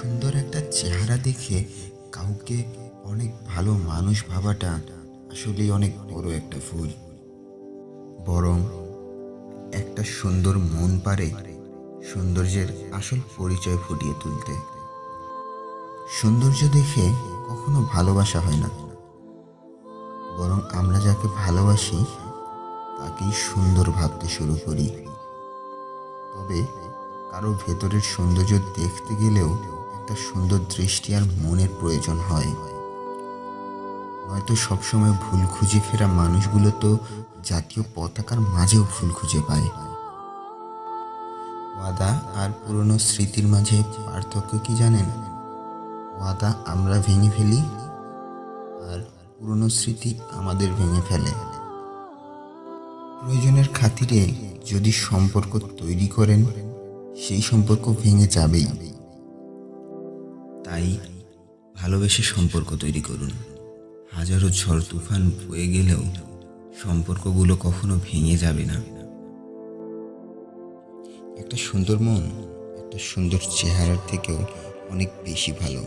সুন্দর একটা চেহারা দেখে কাউকে অনেক ভালো মানুষ ভাবাটা আসলেই অনেক বড় একটা ভুল। বরং একটা সুন্দর মন পারে সৌন্দর্যের আসল পরিচয় ফুটিয়ে তুলতে। সৌন্দর্য দেখে কখনো ভালোবাসা হয় না। বরং আমরা যাকে ভালোবাসি, তাকেই সুন্দর ভাবতে শুরু করি। তবে কারও ভেতরের সৌন্দর্য দেখতে গেলেও একটা সুন্দর দৃষ্টি আর মনের প্রয়োজন হয়। নয়তো সবসময় ভুল খুঁজে ফেরা মানুষগুলো তো জাতীয় পতাকার মাঝেও ভুল খুঁজে পায়। ওয়াদা আর পুরনো স্মৃতির মাঝে পার্থক্য কি জানেন? ওয়াদা আমরা ভেঙে ফেলি আর পুরনো স্মৃতি আমাদের ভেঙে ফেলে। প্রয়োজনের খাতিরে যদি সম্পর্ক তৈরি করেন, সেই সম্পর্ক ভেঙে যাবেই। তাই ভালোবেসে সম্পর্ক তৈরি করুন। হাজারো ঝড়, তুফান বয়ে গেলেও সম্পর্কগুলো কখনো ভেঙে যাবে না। একটা সুন্দর মন, একটা সুন্দর চেহারার থেকেও অনেক বেশি ভালো।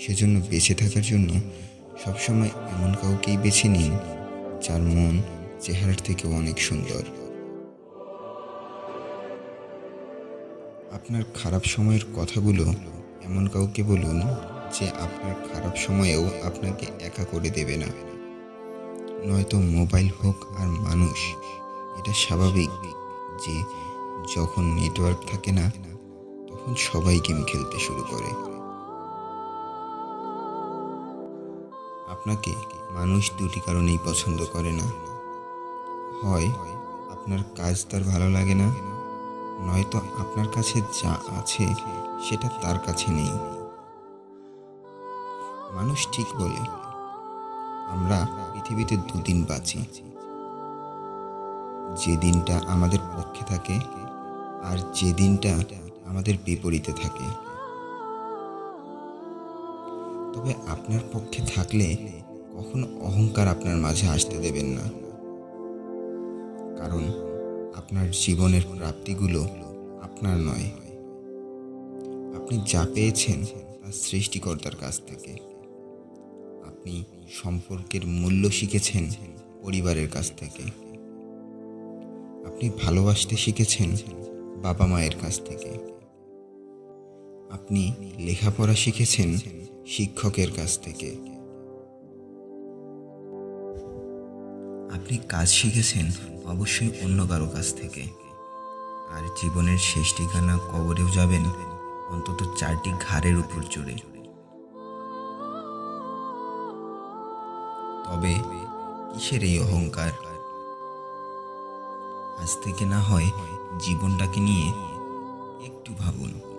সেজন্য বেঁচে থাকার জন্য সবসময় এমন কাউকেই বেছে নিন যার মন, চেহারার থেকেও অনেক সুন্দর। আপনার খারাপ সময়ের কথাগুলো এমন কাউকে বলুন যে আপনার খারাপ সময়েও আপনাকে একা করে দেবে না। নয়তো মোবাইল হোক আর মানুষ, এটা স্বাভাবিক যে যখন নেটওয়ার্ক থাকে না, তখন সবাই গেম খেলতে শুরু করে। আপনাকে মানুষ দুটি কারণেই পছন্দ করে না। হয় আপনার কাজ তার ভালো লাগে না নয়তো আপনার কাছে যা আছে সেটা তার কাছে নেই। মানুষ ঠিক বলে, আমরা পৃথিবীতে দুদিন বাঁচি। যে দিনটা আমাদের পক্ষে থাকে আর যে দিনটা আমাদের বিপরীতে থাকে। তবে আপনার পক্ষে থাকলে কখনো অহংকার আপনার মাঝে আসতে দেবেন না। কারণ আপনার জীবনের প্রাপ্তিগুলো আপনার নয়। আপনি যা পেয়েছেন তা সৃষ্টিকর্তার কাছ থেকে। আপনি সম্পর্কের মূল্য শিখেছেন পরিবারের কাছ থেকে। আপনি ভালোবাসতে শিখেছেন বাবা মায়ের কাছ থেকে। আপনি লেখাপড়া শিখেছেন শিক্ষকের কাছ থেকে। আপনি কাজ শিখেছেন অবশ্যই অন্য কারও কাছ থেকে। আর জীবনের শেষ ঠিকানা কবরেও যাবেন, অন্তত চারটি ঘাড়ের উপর চড়ে। তবে কিসের এই অহংকার? আজ থেকে না হয় জীবনটাকে নিয়ে একটু ভাবুন।